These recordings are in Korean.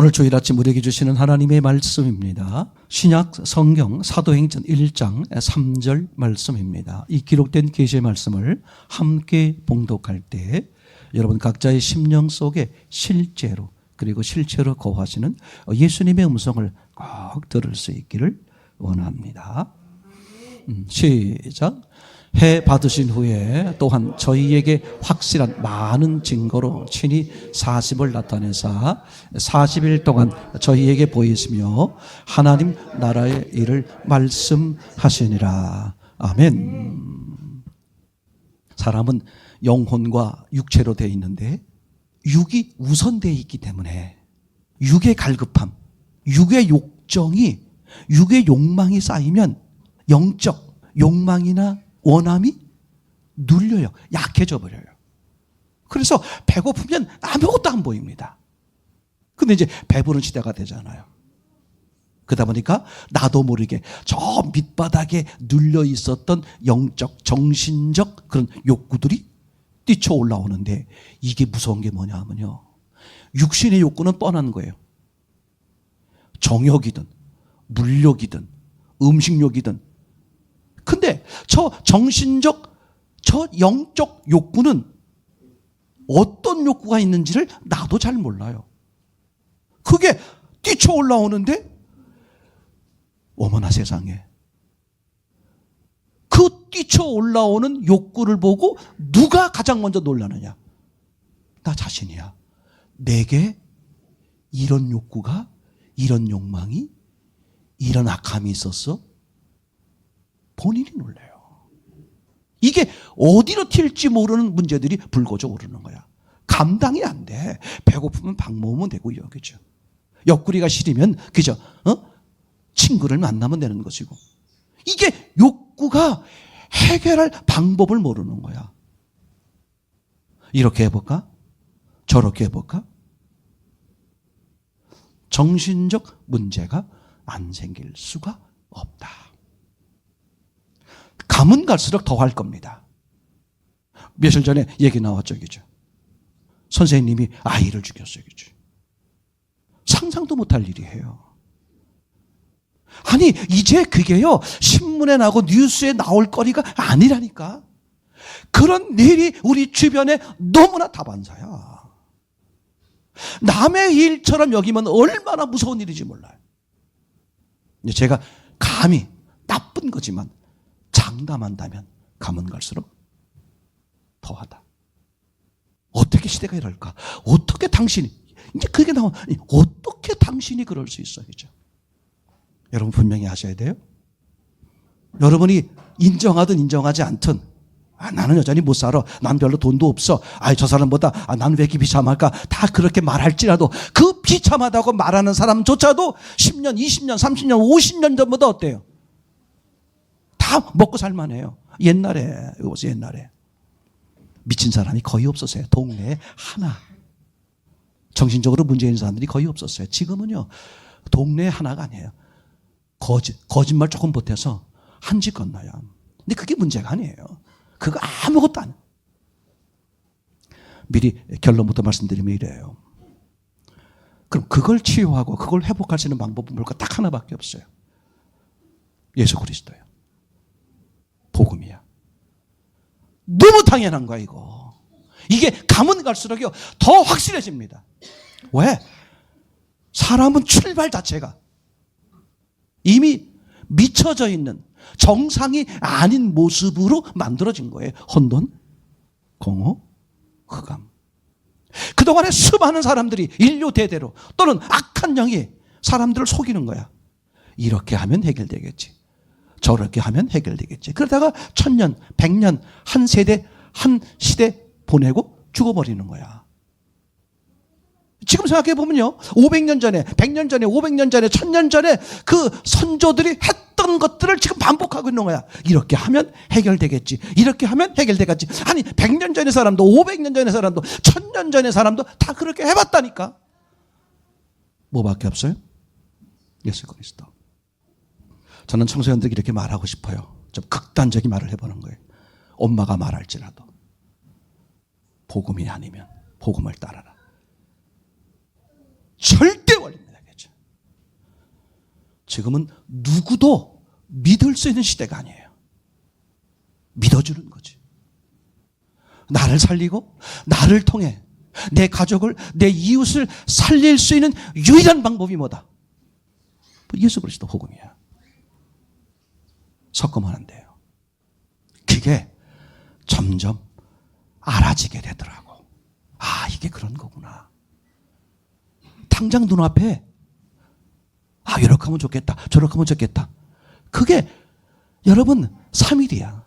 오늘 주일 아침 우리에게 주시는 하나님의 말씀입니다. 신약 성경 사도행전 1장 3절 말씀입니다. 이 기록된 계시의 말씀을 함께 봉독할 때 여러분 각자의 심령 속에 실제로 그리고 실체로 거하시는 예수님의 음성을 꼭 들을 수 있기를 원합니다. 음, 시작. 해 받으신 후에 또한 저희에게 확실한 많은 증거로 친히 40을 나타내사 40일 동안 저희에게 보이시며 하나님 나라의 일을 말씀하시니라. 아멘. 사람은 영혼과 육체로 되어 있는데 육이 우선되어 있기 때문에 육의 갈급함, 육의 욕정이 육의 욕망이 쌓이면 영적 욕망이나 원함이 눌려요. 약해져 버려요. 그래서 배고프면 아무것도 안 보입니다. 근데 이제 배부른 시대가 되잖아요. 그러다 보니까 나도 모르게 저 밑바닥에 눌려 있었던 영적, 정신적 그런 욕구들이 뛰쳐 올라오는데 이게 무서운 게 뭐냐 하면요. 육신의 욕구는 뻔한 거예요. 정욕이든, 물욕이든, 음식욕이든. 근데 저 정신적, 저 영적 욕구는 어떤 욕구가 있는지를 나도 잘 몰라요. 그게 뛰쳐 올라오는데, 어머나 세상에. 그 뛰쳐 올라오는 욕구를 보고 누가 가장 먼저 놀라느냐? 나 자신이야. 내게 이런 욕구가, 이런 욕망이, 이런 악함이 있었어? 본인이 놀래요. 이게 어디로 튈지 모르는 문제들이 불거져 오르는 거야. 감당이 안 돼. 배고프면 밥 먹으면 되고요. 그죠? 옆구리가 시리면, 그죠? 어? 친구를 만나면 되는 것이고. 이게 욕구가 해결할 방법을 모르는 거야. 이렇게 해볼까? 저렇게 해볼까? 정신적 문제가 안 생길 수가 없다. 가면 갈수록 더 할 겁니다. 며칠 전에 얘기 나왔죠, 그죠? 선생님이 아이를 죽였어요, 그죠? 상상도 못할 일이에요. 아니, 이제 그게요, 신문에 나고 뉴스에 나올 거리가 아니라니까. 그런 일이 우리 주변에 너무나 다반사야. 남의 일처럼 여기면 얼마나 무서운 일인지 몰라요. 제가 감히 나쁜 거지만 장담한다면 가면 갈수록 더하다. 어떻게 시대가 이럴까? 어떻게 당신이 이제 그게 나와 어떻게 당신이 그럴 수 있어 이죠? 여러분 분명히 아셔야 돼요. 여러분이 인정하든 인정하지 않든 아, 나는 여전히 못 살아. 난 별로 돈도 없어. 아, 저 사람보다 아, 난왜 이렇게 비참할까? 다 그렇게 말할지라도 그 비참하다고 말하는 사람조차도 10년, 20년, 30년, 50년 전보다 어때요? 다 먹고 살만해요. 옛날에 보세요. 옛날에 미친 사람이 거의 없었어요. 동네에 하나. 정신적으로 문제 있는 사람들이 거의 없었어요. 지금은요. 동네에 하나가 아니에요. 거짓, 거짓말 조금 보태서 한 집 건너요. 근데 그게 문제가 아니에요. 그거 아무것도 안. 미리 결론부터 말씀드리면 이래요. 그럼 그걸 치유하고 그걸 회복할 수 있는 방법은 뭘까? 딱 하나밖에 없어요. 예수 그리스도예요. 복음이야. 너무 당연한 거야, 이거. 이게 가면 갈수록요, 더 확실해집니다. 왜? 사람은 출발 자체가 이미 미쳐져 있는 정상이 아닌 모습으로 만들어진 거예요. 혼돈, 공허, 흑암. 그동안에 수많은 사람들이 인류 대대로 또는 악한 영이 사람들을 속이는 거야. 이렇게 하면 해결되겠지. 저렇게 하면 해결되겠지. 그러다가 천년, 백년, 한 세대, 한 시대 보내고 죽어버리는 거야. 지금 생각해 보면요. 500년 전에, 100년 전에, 500년 전에, 1000년 전에 그 선조들이 했던 것들을 지금 반복하고 있는 거야. 이렇게 하면 해결되겠지. 이렇게 하면 해결되겠지. 아니, 100년 전의 사람도, 500년 전의 사람도, 1000년 전의 사람도 다 그렇게 해봤다니까. 뭐밖에 없어요? 예수 그리스도. 저는 청소년들에게 이렇게 말하고 싶어요. 좀 극단적인 말을 해보는 거예요. 엄마가 말할지라도. 복음이 아니면 복음을 따라라. 절대 원리 지금은 누구도 믿을 수 있는 시대가 아니에요. 믿어주는 거지. 나를 살리고 나를 통해 내 가족을 내 이웃을 살릴 수 있는 유일한 방법이 뭐다? 예수 그리스도 복음이야. 돼요. 그게 점점 알아지게 되더라고. 아, 이게 그런 거구나. 당장 눈앞에 아, 이렇게 하면 좋겠다. 저렇게 하면 좋겠다. 그게 여러분 3일이야.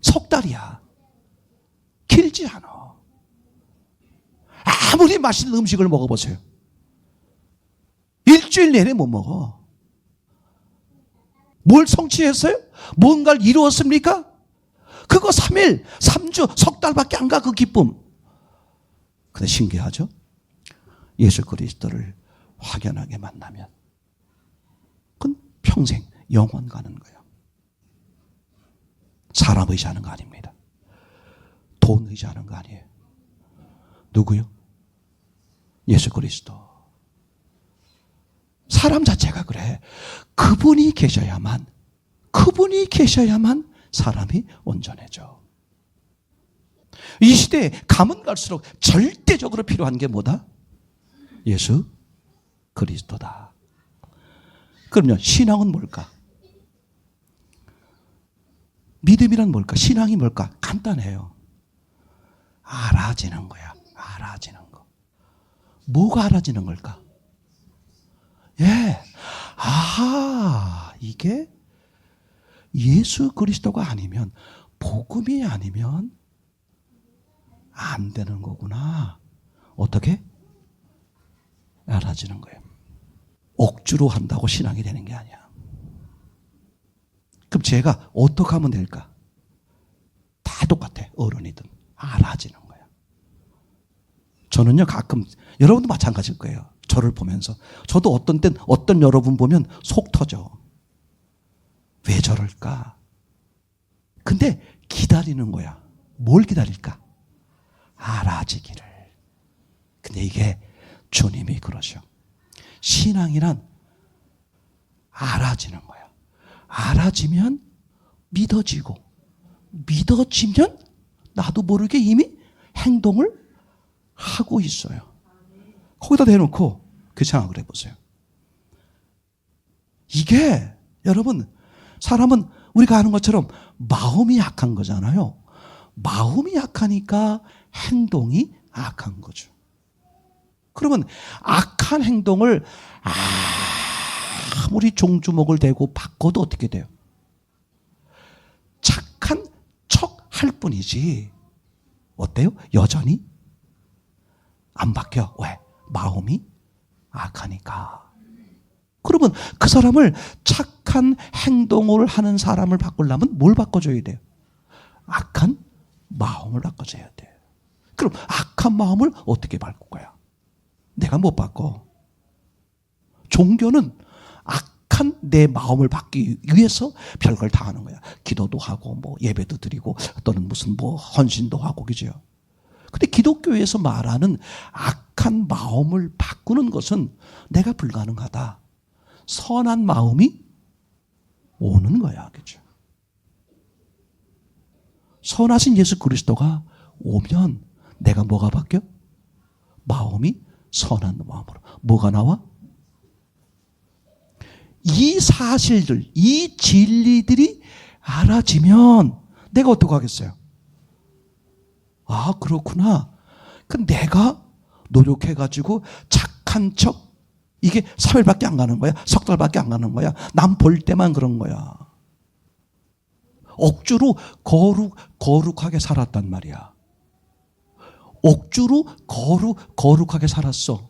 석 달이야. 길지 않아. 아무리 맛있는 음식을 먹어보세요. 일주일 내내 못 먹어. 뭘 성취했어요? 뭔가를 이루었습니까? 그거 3일, 3주, 석 달밖에 안 가, 그 기쁨. 근데 신기하죠? 예수 그리스도를 확연하게 만나면, 그건 평생, 영원 가는 거예요. 사람 의지하는 거 아닙니다. 돈 의지하는 거 아니에요. 누구요? 예수 그리스도. 사람 자체가 그래. 그분이 계셔야만, 그분이 계셔야만 사람이 온전해져. 이 시대에 가면 갈수록 절대적으로 필요한 게 뭐다? 예수 그리스도다. 그럼요, 신앙은 뭘까? 믿음이란 뭘까? 신앙이 뭘까? 간단해요. 알아지는 거야. 알아지는 거. 뭐가 알아지는 걸까? 예. 아하, 이게 예수 그리스도가 아니면, 복음이 아니면 안 되는 거구나. 어떻게? 알아지는 거예요. 억지로 한다고 신앙이 되는 게 아니야. 그럼 제가 어떻게 하면 될까? 다 똑같아. 어른이든. 알아지는 거야. 저는요, 가끔, 여러분도 마찬가지일 거예요. 저를 보면서. 저도 어떤 땐, 어떤 여러분 보면 속 터져. 왜 저럴까? 근데 기다리는 거야. 뭘 기다릴까? 알아지기를. 근데 이게 주님이 그러셔. 신앙이란 알아지는 거야. 알아지면 믿어지고, 믿어지면 나도 모르게 이미 행동을 하고 있어요. 거기다 대놓고 그 생각을 해보세요. 이게 여러분 사람은 우리가 아는 것처럼 마음이 약한 거잖아요. 마음이 약하니까 행동이 악한 거죠. 그러면 악한 행동을 아무리 종주먹을 대고 바꿔도 어떻게 돼요? 착한 척 할 뿐이지. 어때요? 여전히 안 바뀌어. 왜? 마음이 악하니까. 그러면 그 사람을 착한 행동을 하는 사람을 바꾸려면 뭘 바꿔줘야 돼요? 악한 마음을 바꿔줘야 돼요. 그럼 악한 마음을 어떻게 바꿀 거야? 내가 못 바꿔. 종교는 악한 내 마음을 받기 위해서 별걸 다 하는 거야. 기도도 하고, 뭐, 예배도 드리고, 또는 무슨 뭐, 헌신도 하고, 그죠? 근데 기독교에서 말하는 악한 마음을 바꾸는 것은 내가 불가능하다. 선한 마음이 오는 거야. 그죠? 선하신 예수 그리스도가 오면 내가 뭐가 바뀌어? 마음이 선한 마음으로. 뭐가 나와? 이 사실들, 이 진리들이 알아지면 내가 어떻게 하겠어요? 아, 그렇구나. 그 내가 노력해가지고 착한 척, 이게 3일밖에 안 가는 거야. 석 달밖에 안 가는 거야. 남 볼 때만 그런 거야. 억주로 거룩, 거룩하게 살았단 말이야. 억주로 거룩, 거룩하게 살았어.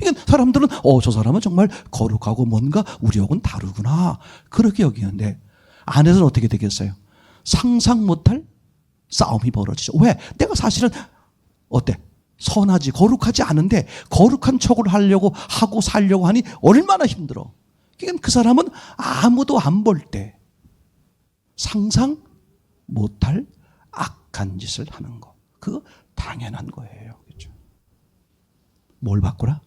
이게 사람들은, 어, 저 사람은 정말 거룩하고 뭔가 우리하고는 다르구나. 그렇게 여기는데, 안에서는 어떻게 되겠어요? 상상 못할 싸움이 벌어지죠. 왜? 내가 사실은, 어때? 선하지, 거룩하지 않은데, 거룩한 척을 하려고 하고 살려고 하니 얼마나 힘들어. 그러니까 그 사람은 아무도 안 볼 때, 상상 못할 악한 짓을 하는 거. 그거 당연한 거예요. 그렇죠? 뭘 바꾸라?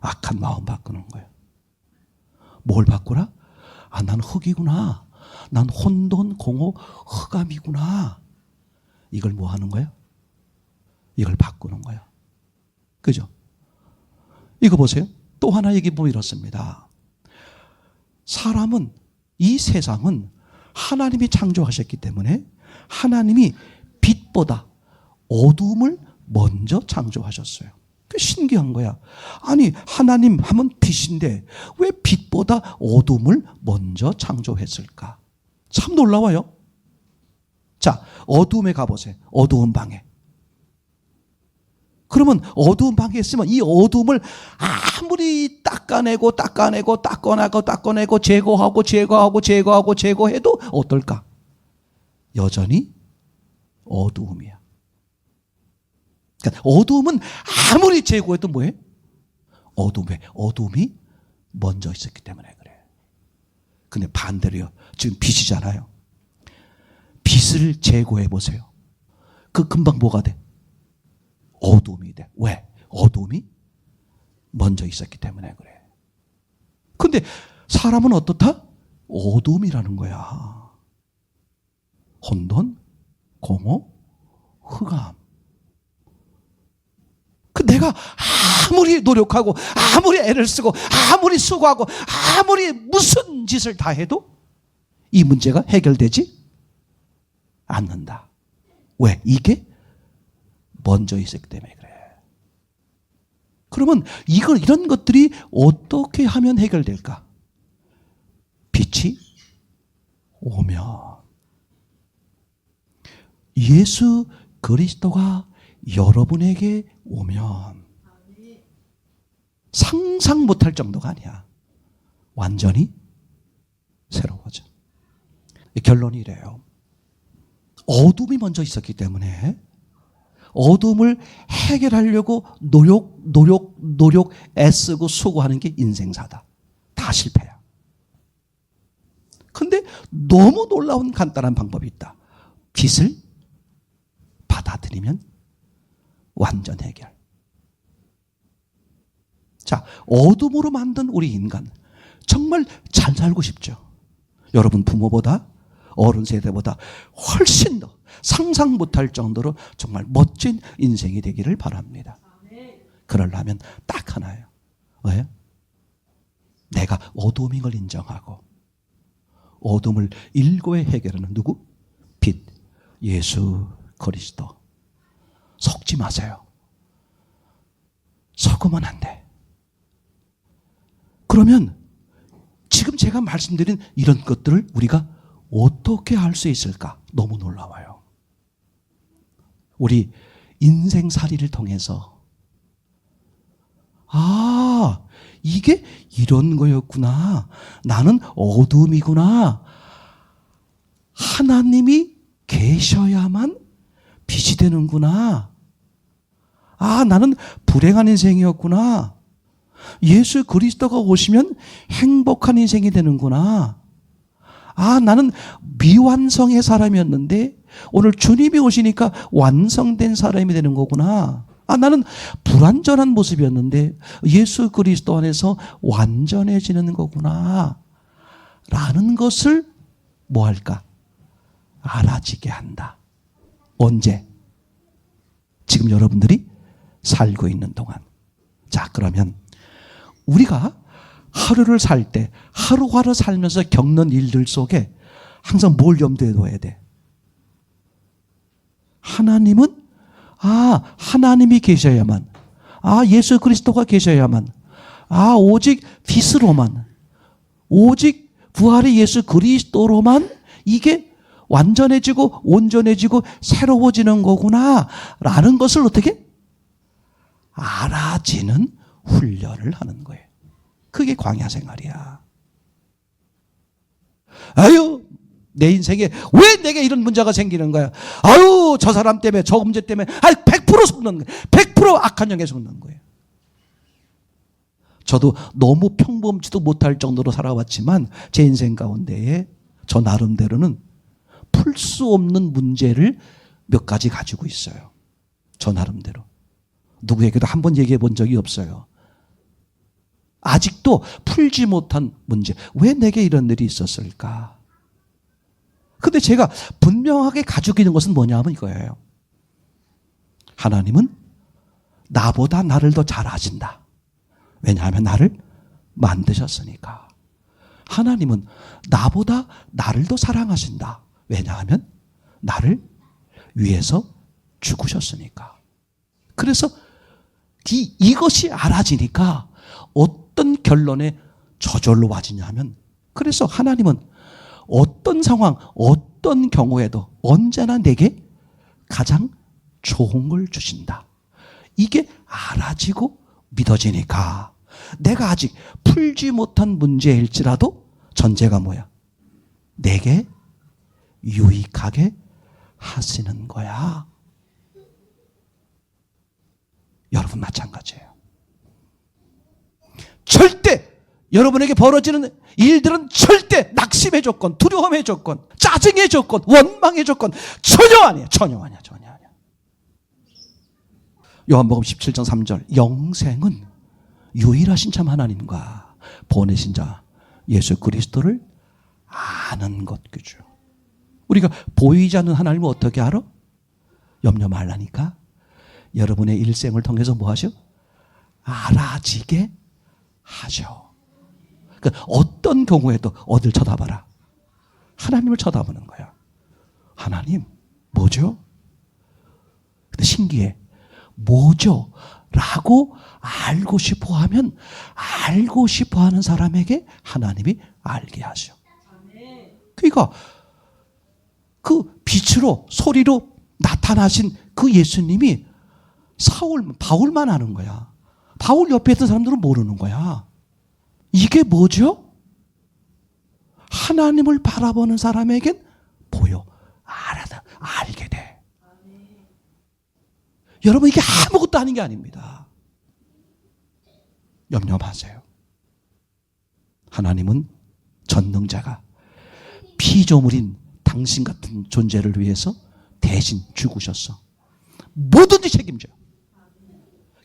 악한 마음 바꾸는 거예요. 뭘 바꾸라? 아, 난 흙이구나. 난 혼돈, 공허, 흑암이구나. 이걸 뭐 하는 거야? 이걸 바꾸는 거야. 그죠? 이거 보세요. 또 하나 얘기 보면 이렇습니다. 사람은, 이 세상은 하나님이 창조하셨기 때문에 하나님이 빛보다 어둠을 먼저 창조하셨어요. 그 신기한 거야. 아니, 하나님 하면 빛인데 왜 빛보다 어둠을 먼저 창조했을까? 참 놀라워요. 자, 어둠에 가보세요. 어두운 방에. 그러면 어두운 방에 있으면 이 어둠을 아무리 닦아내고 닦아내고 닦아내고 닦아내고 제거하고 제거하고 제거하고 제거해도 어떨까? 여전히 어두움이야. 그러니까 어두움은 아무리 제거해도 뭐해? 어둠에 어둠이 먼저 있었기 때문에 그래. 근데 반대로요. 지금 빛이잖아요. 빛을 제거해 보세요. 그 금방 뭐가 돼? 어둠이 돼. 왜? 어둠이 먼저 있었기 때문에 그래. 근데 사람은 어떻다? 어둠이라는 거야. 혼돈, 공허, 흑암. 그 내가 아무리 노력하고 아무리 애를 쓰고 아무리 수고하고 아무리 무슨 짓을 다 해도 이 문제가 해결되지 않는다. 왜? 이게 먼저 있었기 때문에 그래. 그러면 이걸 이런 것들이 어떻게 하면 해결될까? 빛이 오면 예수 그리스도가 여러분에게 오면 상상 못할 정도가 아니야. 완전히 새로워져. 결론이 이래요. 어둠이 먼저 있었기 때문에 어둠을 해결하려고 노력, 노력, 노력, 애쓰고 수고하는 게 인생사다. 다 실패야. 근데 너무 놀라운 간단한 방법이 있다. 빛을 받아들이면 완전 해결. 자, 어둠으로 만든 우리 인간. 정말 잘 살고 싶죠. 여러분 부모보다 어른 세대보다 훨씬 더 상상 못할 정도로 정말 멋진 인생이 되기를 바랍니다. 그러려면 딱 하나예요. 왜? 내가 어둠인 걸 인정하고 어둠을 일고에 해결하는 누구? 빛. 예수 그리스도. 속지 마세요. 속으면 안 돼. 그러면 지금 제가 말씀드린 이런 것들을 우리가 어떻게 할 수 있을까? 너무 놀라워요. 우리 인생살이를 통해서 아, 이게 이런 거였구나. 나는 어둠이구나. 하나님이 계셔야만 빛이 되는구나. 아, 나는 불행한 인생이었구나. 예수 그리스도가 오시면 행복한 인생이 되는구나. 아, 나는 미완성의 사람이었는데 오늘 주님이 오시니까 완성된 사람이 되는 거구나. 아, 나는 불완전한 모습이었는데 예수 그리스도 안에서 완전해지는 거구나. 라는 것을 뭐 할까? 알아지게 한다. 언제? 지금 여러분들이 살고 있는 동안. 자, 그러면 우리가 하루를 살 때, 하루하루 살면서 겪는 일들 속에 항상 뭘 염두에 둬야 돼? 하나님은, 아, 하나님이 계셔야만, 아, 예수 그리스도가 계셔야만, 아, 오직 빛으로만, 오직 부활의 예수 그리스도로만 이게 완전해지고 온전해지고 새로워지는 거구나. 라는 것을 어떻게? 알아지는 훈련을 하는 거예요. 그게 광야 생활이야. 아유, 내 인생에 왜 내게 이런 문제가 생기는 거야? 아유, 저 사람 때문에, 저 문제 때문에, 아유, 100% 속는 거야. 100% 악한 영에 속는 거예요. 저도 너무 평범지도 못할 정도로 살아왔지만, 제 인생 가운데에 저 나름대로는 풀 수 없는 문제를 몇 가지 가지고 있어요. 저 나름대로. 누구에게도 한 번 얘기해 본 적이 없어요. 아직도 풀지 못한 문제. 왜 내게 이런 일이 있었을까? 근데 제가 분명하게 가지고 있는 것은 뭐냐 하면 이거예요. 하나님은 나보다 나를 더 잘 아신다. 왜냐하면 나를 만드셨으니까. 하나님은 나보다 나를 더 사랑하신다. 왜냐하면 나를 위해서 죽으셨으니까. 그래서 이, 이것이 알아지니까 어떤 결론에 저절로 와지냐 하면 그래서 하나님은 어떤 상황, 어떤 경우에도 언제나 내게 가장 좋은 걸 주신다. 이게 알아지고 믿어지니까 내가 아직 풀지 못한 문제일지라도 전제가 뭐야? 내게 유익하게 하시는 거야. 여러분 마찬가지예요. 절대 여러분에게 벌어지는 일들은 절대 낙심의 조건, 두려움의 조건, 짜증의 조건, 원망의 조건 전혀 아니에요. 전혀 아니야. 전혀 아니야. 요한복음 17장 3절 영생은 유일하신 참 하나님과 보내신 자 예수 그리스도를 아는 것 그죠. 우리가 보이지 않는 하나님을 어떻게 알아? 염려 말라니까. 여러분의 일생을 통해서 뭐 하셔? 알아지게 하셔. 그러니까 어떤 경우에도 어딜 쳐다봐라. 하나님을 쳐다보는 거야. 하나님, 뭐죠? 근데 신기해. 뭐죠? 라고 알고 싶어 하면 알고 싶어 하는 사람에게 하나님이 알게 하셔. 그러니까 그 빛으로 소리로 나타나신 그 예수님이 사울 바울만 아는 거야. 바울 옆에 있던 사람들은 모르는 거야. 이게 뭐죠? 하나님을 바라보는 사람에겐 보여. 알아, 알게 돼. 여러분, 이게 아무것도 아닌 게 아닙니다. 염려 마세요. 하나님은 전능자가 피조물인 당신 같은 존재를 위해서 대신 죽으셨어. 뭐든지 책임져.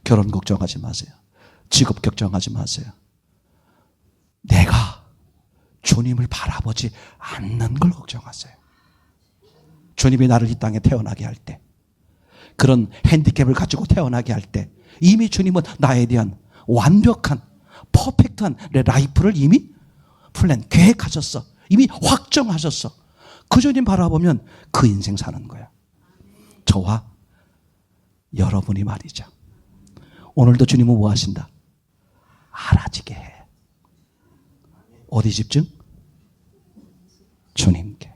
결혼 걱정하지 마세요. 직업 걱정하지 마세요. 내가 주님을 바라보지 않는 걸 걱정하세요. 주님이 나를 이 땅에 태어나게 할 때, 그런 핸디캡을 가지고 태어나게 할 때, 이미 주님은 나에 대한 완벽한, 퍼펙트한 내 라이프를 이미 플랜, 계획하셨어. 이미 확정하셨어. 그 주님 바라보면 그 인생 사는 거야. 저와 여러분이 말이죠. 오늘도 주님은 뭐 하신다? 알아지게 해. 어디 집중? 주님께.